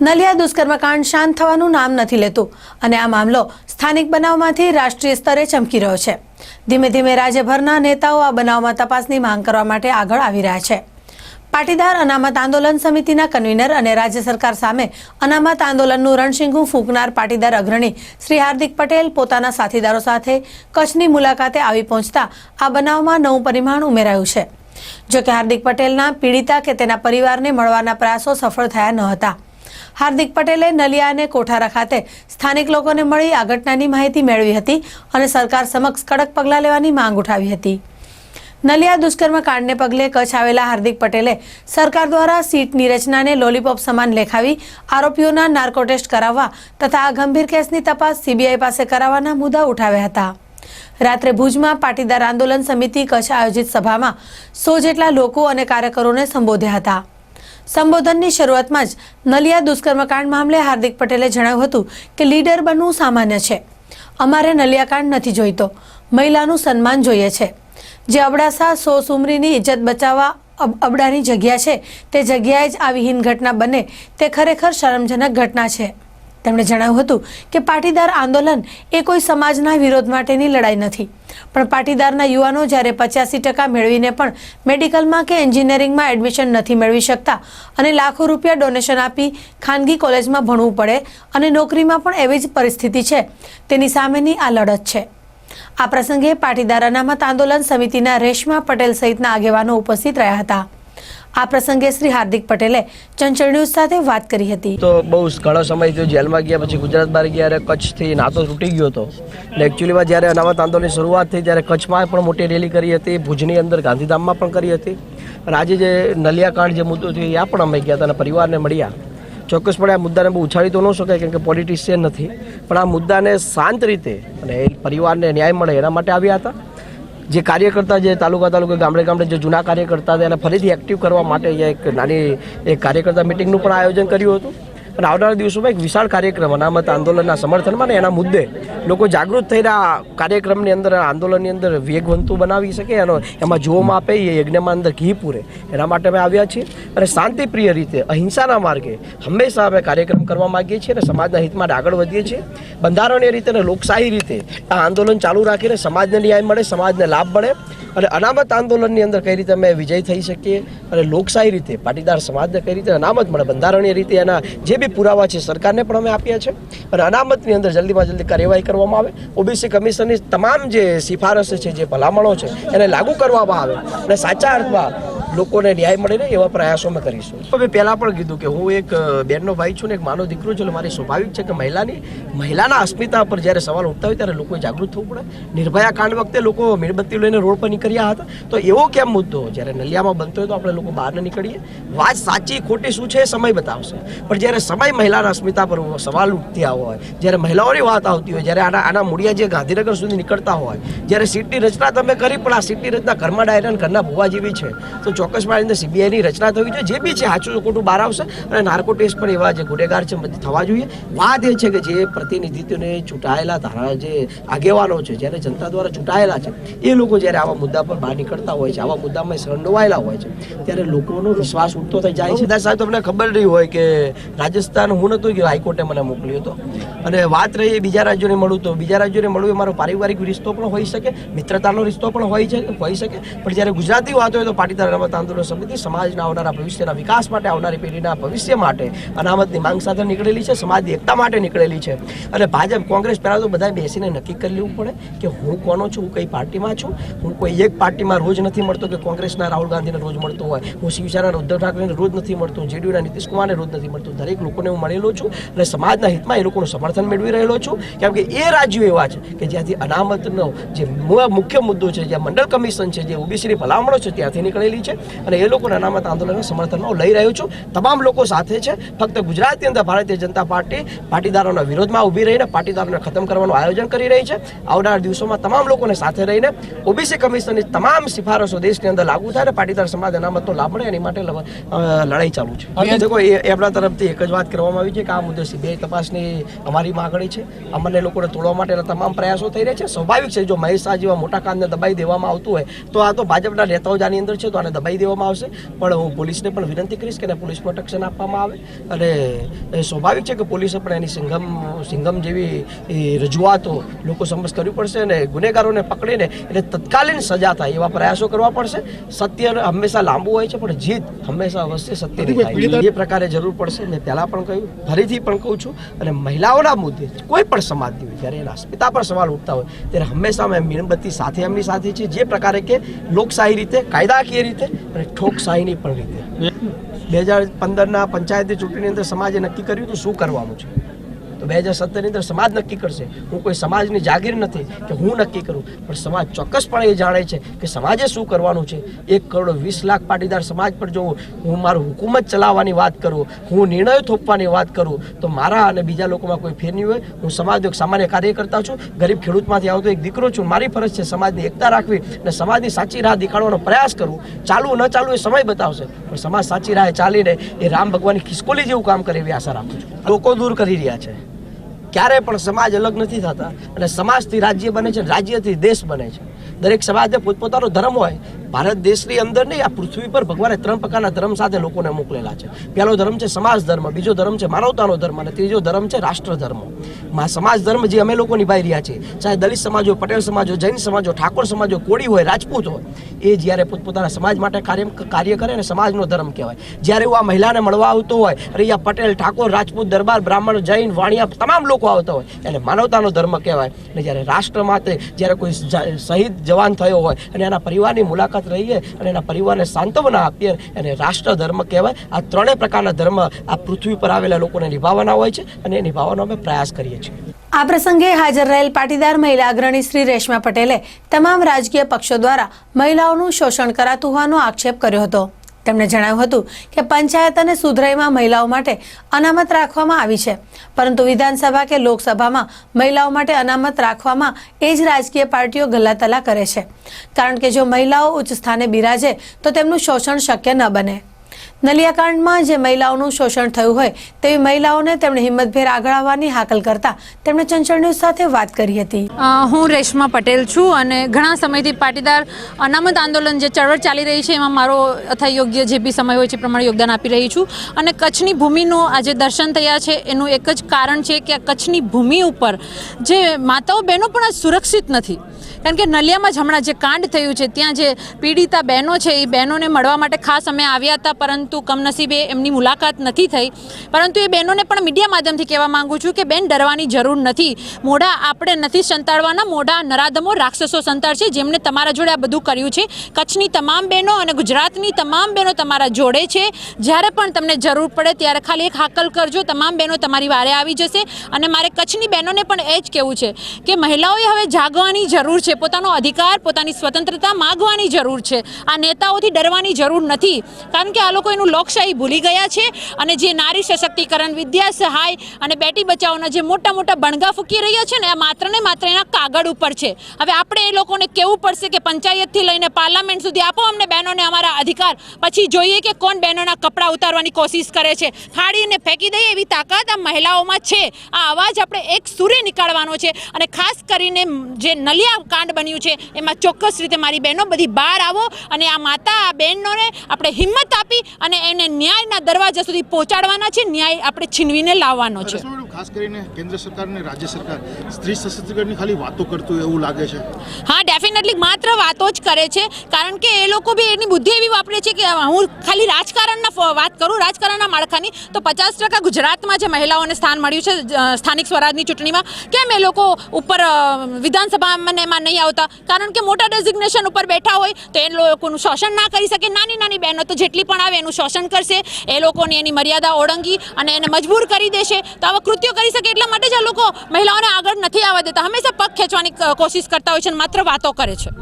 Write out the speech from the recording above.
નલિયા દુષ્કર્મકાંડ શાંત થવાનું નામ નથી લેતું અને આ મામલો સ્થાનિક બનાવમાંથી રાષ્ટ્રીય સ્તરે ચમકી રહ્યો છે. ધીમે ધીમે રાજ્યભરના નેતાઓ આ બનાવમાં તપાસની માંગ કરવા માટે આગળ આવી રહ્યા છે. પાટીદાર અનામત આંદોલન સમિતિના કન્વીનર અને રાજ્ય સરકાર સામે અનામત આંદોલનનું રણશીંગું ફૂંકનાર પાટીદાર અગ્રણી શ્રી હાર્દિક પટેલ પોતાના સાથીદારો સાથે કચ્છની મુલાકાતે આવી પહોંચતા આ બનાવમાં નવું પરિમાણ ઉમેરાયું છે. જોકે હાર્દિક પટેલના પીડિતા કે તેના પરિવારને મળવાના પ્રયાસો સફળ થયા ન હતા. હાર્દિક પટેલે નલિયા અને કોઠારા ખાતે સ્થાનિક લોકોને મળી આ ઘટનાની માહિતી મેળવી હતી અને સરકાર સમક્ષ કડક પગલાં લેવાની માંગ ઉઠાવી હતી. નલિયા દુષ્કર્મ કાંડને પગલે કચ્છ આવેલા હાર્દિક પટેલે સરકાર દ્વારા સીટની રચનાને લોલીપોપ સમાન લેખાવી આરોપીઓના નાર્કો ટેસ્ટ કરાવવા તથા આ ગંભીર કેસની તપાસ સીબીઆઈ પાસે કરાવવાના મુદ્દા ઉઠાવ્યા હતા. રાત્રે ભુજમાં પાટીદાર આંદોલન સમિતિ કચ્છ આયોજિત સભામાં સો જેટલા લોકો અને કાર્યકરોને સંબોધ્યા હતા. સંબોધનની શરૂઆતમાં જ નલિયા દુષ્કર્મકાંડ મામલે હાર્દિક પટેલે જણાવ્યું હતું કે લીડર બનવું સામાન્ય છે. અમારે નલિયાકાંડ નથી જોઈતો. મહિલાનું સન્માન જોઈએ છે. જે અબડાસા સો સુમરીની ઇજ્જત બચાવવા અબ- અબડાની જગ્યા છે, તે જગ્યાએ જ આવી હીન ઘટના બને, તે ખરેખર શરમજનક ઘટના છે. તેમણે જણાવ્યું હતું કે પાટીદાર આંદોલન એ કોઈ સમાજના વિરોધ માટેની લડાઈ નથી. પણ પાટીદારના યુવાનો જ્યારે પચાસી ટકા મેળવીને પણ મેડિકલમાં કે એન્જિનિયરિંગમાં એડમિશન નથી મેળવી શકતા અને લાખો રૂપિયા ડોનેશન આપી ખાનગી કોલેજમાં ભણવું પડે અને નોકરીમાં પણ એવી જ પરિસ્થિતિ છે, તેની સામેની આ લડત છે. આ પ્રસંગે પાટીદાર અનામત આંદોલન સમિતિના રેશમા પટેલ સહિતના આગેવાનો ઉપસ્થિત રહ્યા હતા. આ પ્રસંગે શ્રી હાર્દિક પટેલે ચંચળ ન્યૂઝ સાથે વાત કરી હતી. તો બહુ ઘણો સમય થયો, જેલમાં ગયા, પછી ગુજરાત બહાર ગયા ત્યારે કચ્છથી નાતો તૂટી ગયો હતો. ને એકચ્યુઅલીમાં જ્યારે અનામત આંદોલનની શરૂઆત થઈ, ત્યારે કચ્છમાં પણ મોટી રેલી કરી હતી, ભુજની અંદર ગાંધીધામમાં પણ કરી હતી. અને આજે જે નલિયાકાંડ જે મુદ્દો થયો, ત્યાં પણ અમે ગયા હતા અને પરિવારને મળ્યા. ચોક્કસપણે આ મુદ્દાને બહુ ઉછાળી તો ન શકાય, કેમ કે પોલિટિશિયન નથી. પણ આ મુદ્દાને શાંત રીતે અને પરિવારને ન્યાય મળે એના માટે આવ્યા હતા. જે કાર્યકર્તા જે તાલુકા તાલુકા ગામડે ગામડે જે જૂના કાર્યકર્તા હતા એને ફરીથી એક્ટિવ કરવા માટે એક નાની એક કાર્યકર્તા મિટિંગનું પણ આયોજન કર્યું હતું. અને આવનારા દિવસોમાં એક વિશાળ કાર્યક્રમ, અનામત આંદોલનના સમર્થનમાં ને એના મુદ્દે લોકો જાગૃત થઈને આ કાર્યક્રમની અંદર આંદોલનની અંદર વેગવંતુ બનાવી શકે અને એમાં જોવામાં આપે એ યજ્ઞમાં અંદર ઘી પૂરે. એના માટે અમે આવ્યા છીએ અને શાંતિપ્રિય રીતે, અહિંસાના માર્ગે હંમેશા અમે કાર્યક્રમ કરવા માગીએ છીએ અને સમાજના હિત માટે આગળ વધીએ છીએ. બંધારણીય રીતે અને લોકશાહી રીતે આ આંદોલન ચાલુ રાખીને સમાજને ન્યાય મળે, સમાજને લાભ મળે અને અનામત આંદોલનની અંદર કઈ રીતે અમે વિજય થઈ શકીએ અને લોકશાહી રીતે, પાટીદાર સમાજને કઈ રીતે અનામત મળે, બંધારણીય રીતે એના જે બી પુરાવા છે સરકારને પણ અમે આપ્યા છે અને અનામતની અંદર જલ્દીમાં જલ્દી કાર્યવાહી કરવામાં આવે. ઓબીસી કમિશનની તમામ જે સિફારસો છે, જે ભલામણો છે, એને લાગુ કરવામાં આવે. અને સાચા અર્થમાં લોકોને ન્યાય મળે ને એવા પ્રયાસો અમે કરીશું. હવે પહેલાં પણ કીધું કે હું એક બેનનો ભાઈ છું ને એક માનો દીકરો છું, એટલે મારી સ્વાભાવિક છે કે મહિલાની, મહિલાના અસ્મિતા પર જ્યારે સવાલ ઉઠતા હોય ત્યારે લોકોએ જાગૃત થવું પડે. નિર્ભયા કાંડ વખતે લોકો મીણબત્તી લઈને રોડ પર નીકળ્યા હતા. તો એવો કેમ મુદ્દો? જ્યારે નલિયામાં બનતો હોય તો આપણે લોકો બહાર નીકળીએ. વાત સાચી, ખોટી શું છે એ સમય બતાવશે. પણ જ્યારે સમય મહિલાના અસ્મિતા પર સવાલ ઉઠતા હોય, જ્યારે મહિલાઓની વાત આવતી હોય, જ્યારે આના આના મૂળિયા જે ગાંધીનગર સુધી નીકળતા હોય, જ્યારે સીટની રચના તમે કરી, પણ આ સીટની રચના ઘરમાં ડાયરા ઘરના ભૂવા જેવી છે, તો ચોક્કસપણે અંદર સીબીઆઈની રચના થવી જોઈએ. જે બી છે સાચું ખોટું બહાર આવશે. અને નાર્કો ટેસ્ટ પણ એવા જે ગુનેગાર છે થવા જોઈએ. વાત એ છે કે જે પ્રતિનિધિત્વને ચૂંટાયેલા ધારા જે આગેવાનો છે, જ્યારે જનતા દ્વારા ચૂંટાયેલા છે, એ લોકો જ્યારે આવા મુદ્દા પર બહાર નીકળતા હોય છે, આવા મુદ્દામાં સંડોવાયેલા હોય છે, ત્યારે લોકોનો વિશ્વાસ ઉઠતો થઈ જાય છે. સાહેબ, તમને ખબર નહીં હોય કે રાજસ્થાન હું નહોતું ગયો, હાઈકોર્ટે મને મોકલ્યો હતો. અને વાત રહી બીજા રાજ્યોને મળું તો બીજા રાજ્યોને મળવું એ મારો પારિવારિક રિશ્તો પણ હોઈ શકે, મિત્રતાનો રિશ્તો પણ હોય છે હોઈ શકે. પણ જ્યારે ગુજરાતી વાત હોય તો પાટીદાર અનામત આંદોલન સમિતિ સમાજના આવનારા ભવિષ્યના વિકાસ માટે આવનારી પેઢીના ભવિષ્ય માટે અનામતની માંગ સાથે નીકળેલી છે, સમાજની એકતા માટે નીકળેલી છે. અને ભાજપ, કોંગ્રેસ પહેલાં તો બધાએ બેસીને નક્કી કરી લેવું પડે કે હું કોનો છું, હું કઈ પાર્ટીમાં છું, હું કોઈ એક પાર્ટીમાં રોજ નથી મળતો કે કોંગ્રેસના રાહુલ ગાંધીને રોજ મળતો હોય, હું શિવસેનાના ઉદ્ધવ ઠાકરેને રોજ નથી મળતો, જેડીયુના નીતિશ કુમારને રોજ નથી મળતો. દરેક લોકોને હું મળેલો છું અને સમાજના હિતમાં એ લોકોનું સમર્થન મેળવી રહેલો છું, કેમ કે એ રાજ્યો એવા છે કે જ્યાંથી અનામતનો જે મુખ્ય મુદ્દો છે, જ્યાં મંડળ કમિશન છે, જે ઓબીસીની ભલામણો છે, ત્યાંથી નીકળેલી છે. અને એ લોકોના અનામત આંદોલનના સમર્થનમાં લઈ રહ્યો છું. તમામ લોકો સાથે છે. ફક્ત ગુજરાતની અંદર ભારતીય જનતા પાર્ટી પાટીદારોના વિરોધમાં ઊભી રહીને પાટીદારોને ખતમ કરવાનું આયોજન કરી રહી છે. આવનાર દિવસોમાં તમામ લોકોને સાથે રહીને ઓબીસી કમિશનની તમામ સિફારસો દેશની અંદર લાગુ થાય અને પાટીદાર સમાજ અનામતનો લાભ મળે એની માટે લડાઈ ચાલુ છે. દેખો એ એ આપણા તરફથી એક જ વાત કરવામાં આવી છે કે આ મુદ્દે સીબીઆઈ તપાસની અમારી માગણી છે. અમને લોકોને તોડવા માટેના તમામ પ્રયાસો થઈ રહ્યા છે. સ્વાભાવિક છે જો મહેશ શાહ જેવા મોટા કામને દબાઈ દેવામાં આવતું હોય તો આ તો ભાજપના નેતાઓ જ આની અંદર છે તો આને દબાઈ છોડાવી દેવામાં આવશે. પણ હું પોલીસને પણ વિનંતી કરીશ કે એને પોલીસ પ્રોટેક્શન આપવામાં આવે. અને એ સ્વાભાવિક છે કે પોલીસે પણ એની સિંઘમ સિંઘમ જેવી રજૂઆતો લોકો સમક્ષ કરવી પડશે અને ગુનેગારોને પકડીને એને તત્કાલીન સજા થાય એવા પ્રયાસો કરવા પડશે. સત્ય હંમેશા લાંબુ હોય છે પણ જીત હંમેશા અવશ્ય સત્યની થાય. છે. એ પ્રકારે જરૂર પડશે. મેં પહેલાં પણ કહ્યું ફરીથી પણ કહું છું અને મહિલાઓના મુદ્દે કોઈ પણ સમાજની હોય જ્યારે એના પિતા પર સવાલ ઉઠતા હોય ત્યારે હંમેશા અમે મીણબત્તી સાથે એમની સાથે છીએ. જે પ્રકારે કે લોકશાહી રીતે કાયદાકીય રીતે અને ઠોકશાહીની પણ રીતે. બે હજાર પંદરના પંચાયતી ચૂંટણીની અંદર સમાજે નક્કી કર્યું હતું શું કરવાનું છે? બે હજાર સત્તરની અંદર સમાજ નક્કી કરશે. હું કોઈ સમાજની જાગીર નથી કે હું નક્કી કરું. પણ સમાજ ચોક્કસપણે એ જાણે છે કે સમાજે શું કરવાનું છે. એક કરોડ વીસ લાખ પાટીદાર સમાજ પર જો હું મારું હુકુમત ચલાવવાની વાત કરું, હું નિર્ણયો થોપવાની વાત કરું, તો મારા અને બીજા લોકોમાં કોઈ ફેર નહીં હોય. હું સમાજનો એક સામાન્ય કાર્યકર્તા છું. ગરીબ ખેડૂતમાંથી આવતો એક દીકરો છું. મારી ફરજ છે સમાજની એકતા રાખવી અને સમાજની સાચી રાહ દેખાડવાનો પ્રયાસ કરું. ચાલવું ન ચાલવું એ સમય બતાવશે. પણ સમાજ સાચી રાહે ચાલીને એ રામ ભગવાનની ખિસકોલી જેવું કામ કરે એવી આશા રાખું છું. લોકો દૂર કરી રહ્યા છે. ક્યારે પણ સમાજ અલગ નથી થતા. અને સમાજથી રાજ્ય બને છે રાજ્યથી દેશ બને છે. દરેક સમાજને પોતપોતાનો ધર્મ હોય ભારત દેશની અંદર નહીં, આ પૃથ્વી પર ભગવાને ત્રણ પ્રકારના ધર્મ સાથે લોકોને મોકલેલા છે. પહેલો ધર્મ છે સમાજ ધર્મ, બીજો ધર્મ છે માનવતાનો ધર્મ અને ત્રીજો ધર્મ છે રાષ્ટ્ર ધર્મ સમાજ ધર્મ જે અમે લોકો નિભાઈ રહ્યા છીએ, ચાહે દલિત સમાજ, પટેલ સમાજ, જૈન સમાજ, ઠાકોર સમાજ, કોળી હોય, રાજપૂત હોય, એ જ્યારે પોતપોતાના સમાજ માટે કાર્ય કાર્ય કરે ને સમાજનો ધર્મ કહેવાય. જ્યારે એવું આ મહિલાને મળવા આવતો હોય અને અહીંયા પટેલ, ઠાકોર, રાજપૂત, દરબાર, બ્રાહ્મણ, જૈન, વાણિયા, તમામ લોકો આવતા હોય, એને માનવતાનો ધર્મ કહેવાય. અને જ્યારે રાષ્ટ્ર માટે જ્યારે કોઈ શહીદ જવાન થયો હોય અને એના પરિવારની મુલાકાત રહીએ અને એના પરિવારને સાંત્વના આપીએ એને રાષ્ટ્ર ધર્મ કહેવાય. આ ત્રણેય પ્રકારના ધર્મ આ પૃથ્વી પર આવેલા લોકોને નિભાવવાના હોય છે અને એ નિભાવવાનો અમે પ્રયાસ કરીએ છીએ. આ પ્રસંગે હાજર રહેલ પાટીદાર મહિલા અગ્રણી શ્રી રેશમા પટેલે તમામ રાજકીય પક્ષો દ્વારા મહિલાઓનું શોષણ કરાતું હોવાનો આક્ષેપ કર્યો હતો. તેમણે જણાવ્યું હતું કે પંચાયત અને સુધરાઈમાં મહિલાઓ માટે અનામત રાખવામાં આવી છે. પરંતુ વિધાનસભા કે લોકસભામાં મહિલાઓ માટે અનામત રાખવામાં એ જ રાજકીય પાર્ટીઓ ગલ્લાતલા કરે છે. કારણ કે જો મહિલાઓ ઉચ્ચ સ્થાને બિરાજે તો તેમનું શોષણ શક્ય ન બને. નલિયાકાંડમાં જે મહિલાઓનું શોષણ થયું હોય તેવી મહિલાઓને તેમણે હિંમતભેર આગળ આવવાની હાકલ કરતા તેમણે ચંચળ ન્યૂઝ સાથે વાત કરી હતી. હું રેશમા પટેલ છું અને ઘણા સમયથી પાટીદાર અનામત આંદોલન જે ચળવળ ચાલી રહી છે, એમાં મારો અથવા યોગ્ય જે બી સમય હોય છે પ્રમાણે યોગદાન આપી રહી છું. અને કચ્છની ભૂમિનું આજે દર્શન થયા છે, એનું એક જ કારણ છે કે કચ્છની ભૂમિ ઉપર જે માતાઓ બહેનો પણ સુરક્ષિત નથી. કારણ કે નલિયામાં જ હમણાં જે કાંડ થયું છે, ત્યાં જે પીડિતા બહેનો છે, એ બહેનોને મળવા માટે ખાસ અમે આવ્યા હતા, પરંતુ કમનસીબે એમની મુલાકાત નથી થઈ. પરંતુ એ બહેનોને પણ મીડિયા માધ્યમથી કહેવા માંગુ છું કે, બેન, ડરવાની જરૂર નથી. મોઢા આપણે નથી સંતાડવાના, મોઢા નરાધમો રાક્ષસો સંતાડશે જેમને તમારા જોડે આ બધું કર્યું છે. કચ્છની તમામ બહેનો અને ગુજરાતની તમામ બહેનો તમારા જોડે છે. જ્યારે પણ તમને જરૂર પડે, ત્યારે ખાલી એક હાકલ કરજો. તમામ બહેનો તમારી વારે આવી જશે. અને મારે કચ્છની બહેનોને પણ એ જ કહેવું છે કે, મહિલાઓએ હવે જાગવાની જરૂર છે પોતાનો અધિકાર, પોતાની સ્વતંત્રતા માગવાની જરૂર છે. આ નેતાઓથી ડરવાની જરૂર નથી. કારણ કે આ લોકો એનું લોકશાહી ભૂલી ગયા છે અને જે નારી સશક્તિકરણ વિદ્યા સહાય અને બેટી બચાવોના જે મોટા મોટા બણગા ફૂકી રહ્યા છે ને, આ માત્ર ને માત્ર એના કાગળ ઉપર છે. હવે આપણે એ લોકોને કહેવું પડશે કે પંચાયતથી લઈને પાર્લામેન્ટ સુધી આપો અમને બહેનોને અમારા અધિકાર. પછી જોઈએ કે કોણ બહેનોના કપડાં ઉતારવાની કોશિશ કરે છે. ફાડીને ફેંકી દઈએ એવી તાકાત આ મહિલાઓમાં છે. આ અવાજ આપણે એક સુરે નીકાળવાનો છે. અને ખાસ કરીને જે નલિયા કાંડ બન્યું છે. એમાં ચોક્કસ રીતે મારી બહેનો બધી બહાર આવો અને આ માતા, આ બહેનોને આપણે હિંમત આપી અને એને ન્યાયના દરવાજા સુધી પહોંચાડવાના છે. ન્યાય આપણે છીનવીને લાવવાનો છે. ખાસ કરીને કેન્દ્ર સરકાર અને રાજ્ય સરકાર સ્ત્રી સશક્તિકરણની ખાલી વાતો કરતું એવું લાગે છે. હા ડેફિનેટલી માત્ર વાતો જ કરે છે. કારણ કે એ લોકો બી એની બુદ્ધિ એવી વાપરે છે કે હું ખાલી રાજકારણના વાત કરું, રાજકારણના માળખાની, તો પચાસ ટકા ગુજરાતમાં જે મહિલાઓને સ્થાન મળ્યું છે સ્થાનિક સ્વરાજની ચૂંટણીમાં, કેમ એ લોકો ઉપર વિધાનસભામાં એમાં નહીં આવતા? કારણ કે મોટા ડેઝિગ્નેશન ઉપર બેઠા હોય, તો એ લોકોનું શોષણ ના કરી શકે. નાની નાની બહેનો તો જેટલી પણ આવે એનું શોષણ કરશે, એ લોકોની એની મર્યાદા ઓળંગી અને એને મજબૂર કરી દેશે. તો આવા કૃત્યો કરી શકે એટલા માટે જ આ લોકો મહિલાઓને આગળ નથી આવવા દેતા. હંમેશા પગ ખેંચવાની કોશિશ કરતા હોય છે અને માત્ર વાતો કરે છે.